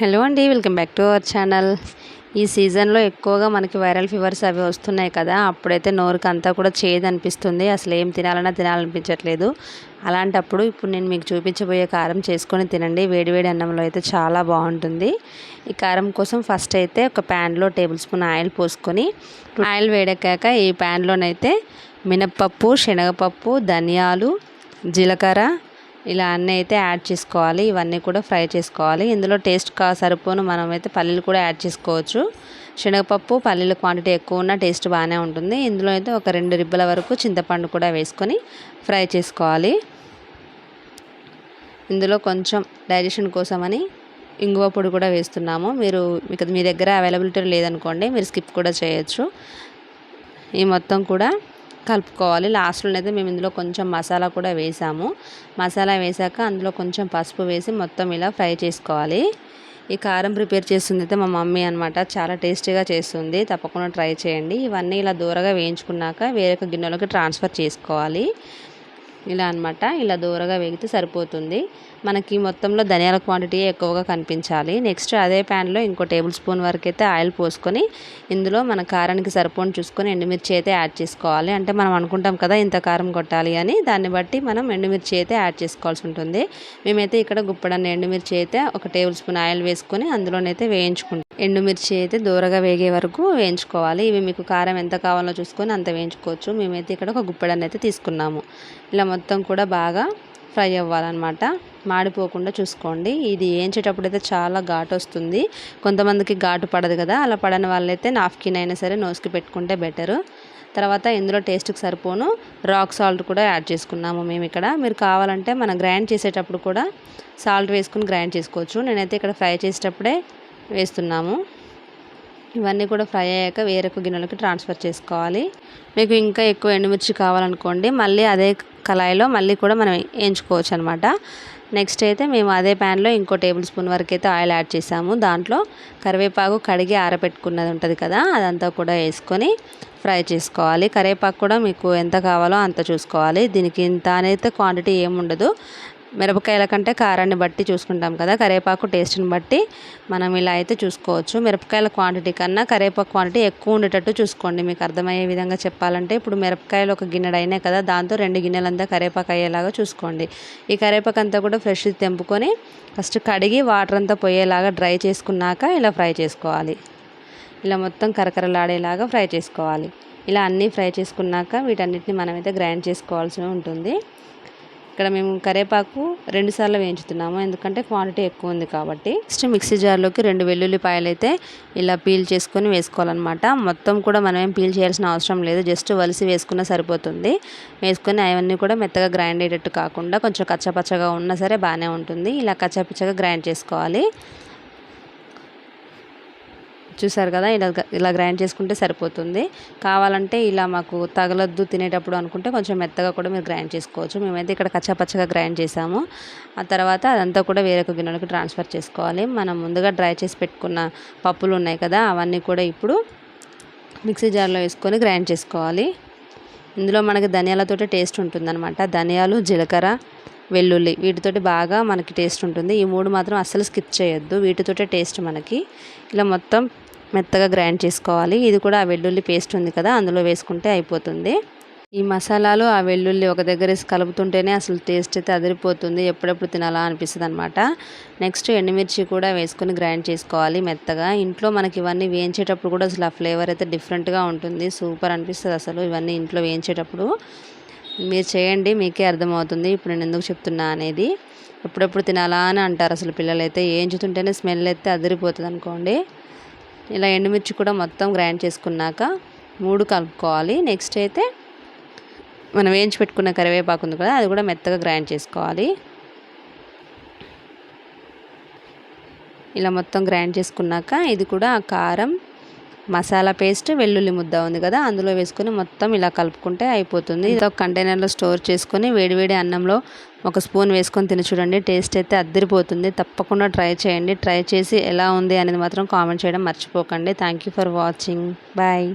Hello అండి welcome back to our channel. ఈ సీజన్లో ఎక్కువగా మనకి వైరల్ ఫీవర్స్ అవి వస్తున్నాయి కదా అప్పుడైతే నోరుకి అంతా కూడా చేదు అనిపిస్తుంది అసలు ఏం తినాలన్నా తినాలనిపించట్లేదు. అలాంటప్పుడు ఇప్పుడు నేను మీకు చూపించబోయే కారం చేసుకొని తినండి. వేడివేడి అన్నంలో అయితే చాలా బాగుంటుంది. ఈ కారం కోసం ఫస్ట్ అయితే ఒక ప్యాన్లో టేబుల్ స్పూన్ ఆయిల్ పోసుకొని ఆయిల్ వేడెక్కాక ఈ ప్యాన్లోనైతే మినప్పప్పు శనగపప్పు ధనియాలు జీలకర్ర ఇలా అన్నీ అయితే యాడ్ చేసుకోవాలి. ఇవన్నీ కూడా ఫ్రై చేసుకోవాలి. ఇందులో టేస్ట్ కా సరిపోను మనమైతే పల్లీలు కూడా యాడ్ చేసుకోవచ్చు. శనగపప్పు పల్లీల క్వాంటిటీ ఎక్కువ ఉన్న టేస్ట్ బాగానే ఉంటుంది. ఇందులో అయితే ఒక రెండు రిబ్బల వరకు చింతపండు కూడా వేసుకొని ఫ్రై చేసుకోవాలి. ఇందులో కొంచెం డైజెషన్ కోసమని ఇంగువ పొడి కూడా వేస్తున్నాము. మీరు మీకు మీ దగ్గర అవైలబిలిటీ లేదనుకోండి మీరు స్కిప్ కూడా చేయొచ్చు. ఈ మొత్తం కూడా కలుపుకోవాలి. లాస్ట్లో అయితే మేము ఇందులో కొంచెం మసాలా కూడా వేసాము. మసాలా వేసాక అందులో కొంచెం పసుపు వేసి మొత్తం ఇలా ఫ్రై చేసుకోవాలి. ఈ కారం ప్రిపేర్ చేస్తుంది అయితే మా మమ్మీ అనమాట చాలా టేస్టీగా చేస్తుంది. తప్పకుండా ట్రై చేయండి. ఇవన్నీ ఇలా దూరగా వేయించుకున్నాక వేరొక గిన్నెలోకి ట్రాన్స్ఫర్ చేసుకోవాలి. ఇలా అనమాట ఇలా దూరగా వేగితే సరిపోతుంది. మనకి మొత్తంలో ధనియాల క్వాంటిటీ ఎక్కువగా కనిపించాలి. నెక్స్ట్ అదే ప్యాన్లో ఇంకో టేబుల్ స్పూన్ వరకు అయితే ఆయిల్ పోసుకొని ఇందులో మన కారానికి సరిపోని చూసుకొని ఎండుమిర్చి అయితే యాడ్ చేసుకోవాలి. అంటే మనం అనుకుంటాం కదా ఇంత కారం కొట్టాలి అని దాన్ని బట్టి మనం ఎండుమిర్చి అయితే యాడ్ చేసుకోవాల్సి ఉంటుంది. మేమైతే ఇక్కడ గుప్పడన్న ఎండుమిర్చి అయితే ఒక టేబుల్ స్పూన్ ఆయిల్ వేసుకొని అందులోనైతే వేయించుకుంటాం. ఎండుమిర్చి అయితే దూరగా వేగే వరకు వేయించుకోవాలి. ఇవి మీకు కారం ఎంత కావాలో చూసుకొని అంత వేయించుకోవచ్చు. మేమైతే ఇక్కడ ఒక గుప్పెడన్ని అయితే తీసుకున్నాము. ఇలా మొత్తం కూడా బాగా ఫ్రై అవ్వాలన్నమాట. మాడిపోకుండా చూసుకోండి. ఇది వేయించేటప్పుడు అయితే చాలా ఘాటు వస్తుంది. కొంతమందికి ఘాటు పడదు కదా. అలా పడని వాళ్ళైతే నాఫ్కిన్ అయినా సరే నోస్కి పెట్టుకుంటే బెటరు. తర్వాత ఇందులో టేస్ట్కి సరిపోను. రాక్ సాల్ట్ కూడా యాడ్ చేసుకున్నాము మేము ఇక్కడ. మీరు కావాలంటే మనం గ్రైండ్ చేసేటప్పుడు కూడా సాల్ట్ వేసుకుని గ్రైండ్ చేసుకోవచ్చు. నేనైతే ఇక్కడ ఫ్రై చేసేటప్పుడే వేస్తున్నాము. ఇవన్నీ కూడా ఫ్రై అయ్యాక వేరొక గిన్నెలోకి ట్రాన్స్ఫర్ చేసుకోవాలి. మీకు ఇంకా ఎక్కువ ఎండుమిర్చి కావాలనుకోండి. మళ్ళీ అదే కళాయిలో మళ్ళీ కూడా మనం వేయించుకోవచ్చు అనమాట నెక్స్ట్ అయితే మేము అదే ప్యాన్లో ఇంకో టేబుల్ స్పూన్ వరకు అయితే ఆయిల్ యాడ్ చేసాము. దాంట్లో కరివేపాకు కడిగి ఆరబెట్టుకున్నది ఉంటుంది కదా అదంతా కూడా వేసుకొని ఫ్రై చేసుకోవాలి. కరివేపాకు కూడా మీకు ఎంత కావాలో అంత చూసుకోవాలి. దీనికి ఇంత అనేది క్వాంటిటీ ఏముండదు. మిరపకాయల కంటే కారాన్ని బట్టి చూసుకుంటాం కదా కరివేపాకు టేస్ట్ని బట్టి మనం ఇలా అయితే చూసుకోవచ్చు. మిరపకాయల క్వాంటిటీ కన్నా కరివేపాకు క్వాంటిటీ ఎక్కువ ఉండేటట్టు చూసుకోండి. మీకు అర్థమయ్యే విధంగా చెప్పాలంటే ఇప్పుడు మిరపకాయలు ఒక గిన్నెడు అయినాయి కదా దాంతో రెండు గిన్నెలంతా కరివేపాకు అయ్యేలాగా చూసుకోండి. ఈ కరివేపాకు అంతా కూడా ఫ్రెష్ తెంపుకొని ఫస్ట్ కడిగి వాటర్ అంతా పోయేలాగా డ్రై చేసుకున్నాక ఇలా ఫ్రై చేసుకోవాలి. ఇలా మొత్తం కరకరలాడేలాగా ఫ్రై చేసుకోవాలి. ఇలా అన్నీ ఫ్రై చేసుకున్నాక వీటన్నిటిని మనమైతే గ్రైండ్ చేసుకోవాల్సి ఉంటుంది. ఇక్కడ మేము కరేపాకు రెండు సార్లు వేయించుతున్నాము. ఎందుకంటే క్వాంటిటీ ఎక్కువ ఉంది కాబట్టి. నెక్స్ట్ మిక్సీ జార్లోకి రెండు వెల్లుల్లిపాయలు అయితే ఇలా పీల్ చేసుకొని వేసుకోవాలన్నమాట. మొత్తం కూడా మనం ఏం పీల్ చేయాల్సిన అవసరం లేదు. జస్ట్ వలిసి వేసుకున్నా సరిపోతుంది. వేసుకొని అవన్నీ కూడా మెత్తగా గ్రైండ్ అయ్యేటట్టు కాకుండా కొంచెం కచ్చపచ్చగా ఉన్నా సరే బాగానే ఉంటుంది. ఇలా కచ్చపచ్చగా గ్రైండ్ చేసుకోవాలి. చూసారు కదా ఇలా ఇలా గ్రైండ్ చేసుకుంటే సరిపోతుంది. కావాలంటే ఇలా మాకు తగలొద్దు తినేటప్పుడు అనుకుంటే కొంచెం మెత్తగా కూడా మీరు గ్రైండ్ చేసుకోవచ్చు. మేమైతే ఇక్కడ కచ్చాపచ్చగా గ్రైండ్ చేసాము. ఆ తర్వాత అదంతా కూడా వేరొక గిన్నెలకు ట్రాన్స్ఫర్ చేసుకోవాలి. మనం ముందుగా డ్రై చేసి పెట్టుకున్న పప్పులు ఉన్నాయి కదా అవన్నీ కూడా ఇప్పుడు మిక్సీ జార్లో వేసుకొని గ్రైండ్ చేసుకోవాలి. ఇందులో మనకి ధనియాలతోటి టేస్ట్ ఉంటుందన్నమాట. ధనియాలు జీలకర్ర వెల్లుల్లి వీటితోటి బాగా మనకి టేస్ట్ ఉంటుంది. ఈ మూడు మాత్రం అస్సలు స్కిప్ చేయొద్దు. వీటితోటే టేస్ట్ మనకి. ఇలా మొత్తం మెత్తగా గ్రైండ్ చేసుకోవాలి. ఇది కూడా ఆ వెల్లుల్లి పేస్ట్ ఉంది కదా అందులో వేసుకుంటే అయిపోతుంది. ఈ మసాలాలు ఆ వెల్లుల్లి ఒక దగ్గర వేసి కలుపుతుంటేనే అసలు టేస్ట్ అయితే అదిరిపోతుంది. ఎప్పుడెప్పుడు తినాలా అనిపిస్తుంది అనమాట నెక్స్ట్ ఎండుమిర్చి కూడా వేసుకొని గ్రైండ్ చేసుకోవాలి మెత్తగా. ఇంట్లో మనకి ఇవన్నీ వేయించేటప్పుడు కూడా అసలు ఆ ఫ్లేవర్ అయితే డిఫరెంట్గా ఉంటుంది. సూపర్ అనిపిస్తుంది అసలు ఇవన్నీ ఇంట్లో వేయించేటప్పుడు. మీరు చేయండి మీకే అర్థమవుతుంది. ఇప్పుడు నేను ఎందుకు చెప్తున్నా అనేది. ఎప్పుడెప్పుడు తినాలా అని అంటారు అసలు పిల్లలైతే. వేయించుతుంటేనే స్మెల్ అయితే అదిరిపోతుంది అనుకోండి ఇలా ఎండుమిర్చి కూడా మొత్తం గ్రైండ్ చేసుకున్నాక మూడు కలుపుకోవాలి. నెక్స్ట్ అయితే మనం వేయించి పెట్టుకున్న కరివేపాకు ఉంది కదా అది కూడా మెత్తగా గ్రైండ్ చేసుకోవాలి. ఇలా మొత్తం గ్రైండ్ చేసుకున్నాక ఇది కూడా కారం మసాలా పేస్ట్ వెల్లుల్లి ముద్ద ఉంది కదా అందులో వేసుకొని మొత్తం ఇలా కలుపుకుంటే అయిపోతుంది. ఇది ఒక కంటైనర్లో స్టోర్ చేసుకొని వేడివేడి అన్నంలో ఒక స్పూన్ వేసుకొని తిని చూడండి. టేస్ట్ అయితే అద్దరిపోతుంది. తప్పకుండా ట్రై చేయండి. ట్రై చేసి ఎలా ఉంది అనేది మాత్రం కామెంట్ చేయడం మర్చిపోకండి. Thank you for watching bye